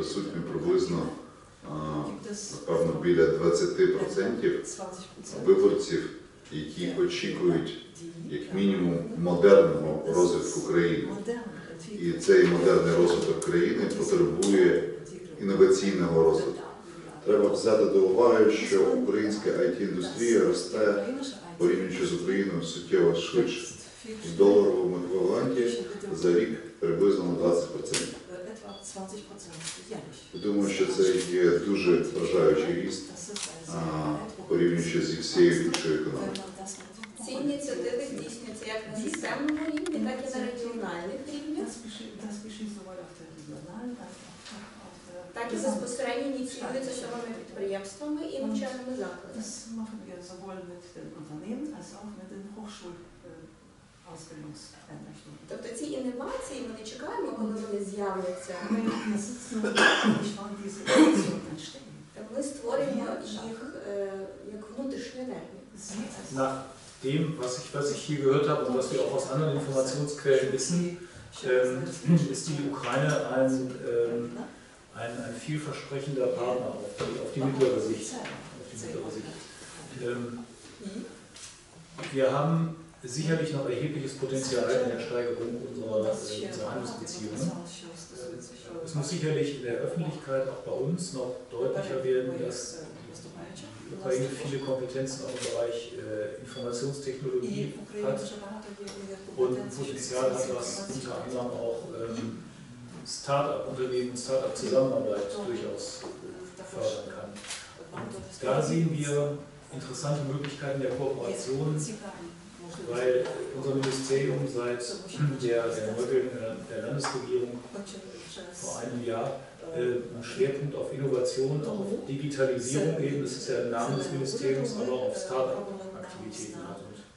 присутні приблизно напевно біля 20% 20% виборців, які очікують як мінімум модерного розвитку країни. І цей модерний розвиток країни потребує інноваційного розвитку. Треба взяти до уваги, що українська IT-індустрія росте порівнюючи з Україною суттєво швидше. В доларовому еквіваленті за рік приблизно на 20%. Etwa 20% jährlich. Я думаю, що це є дуже вражаючий ріст, порівнюючи зі всією іншою економікою. Ці ініціативи здійснюються як на системному рівні, так і на регіональних рівнях, так і безпосередньо ініціюються самими підприємствами і навчальними закладами. Das machen wir sowohl mit den Unternehmen als auch mit den Hochschulausbildungseinrichtungen. не чекаємо, коли вони з'являться. Wir sitzen und nicht wann diese Innovationen entstehen. Ми створюємо їх е, як внутрішню енергію. Sie als Nach dem, was ich, was ich hier gehört habe und was wir auch aus anderen Informationsquellen wissen, ähm, ist die Ukraine ein, ähm, ein, ein vielversprechender Partner auf die, auf die mittlere Sicht. Auf die mittlere Sicht. Ähm, wir haben sicherlich noch erhebliches Potenzial in der Steigerung unserer, äh, unserer Handelsbeziehungen. Es muss sicherlich in der Öffentlichkeit, auch bei uns, noch deutlicher werden, dass die Ukraine viele Kompetenzen auch im Bereich äh, Informationstechnologie hat und ein Potenzial hat, was unter anderem auch ähm, Start-up-Unternehmen und Start-up-Zusammenarbeit durchaus fördern kann. Da sehen wir interessante Möglichkeiten der Kooperation, weil unser Ministerium seit der, der Neubildung der, Landesregierung vor einem Jahr äh, einen Schwerpunkt auf Innovation, auf Digitalisierung eben, das ist ja der Name des Ministeriums, aber auch auf Start-up-Aktivitäten hat. Und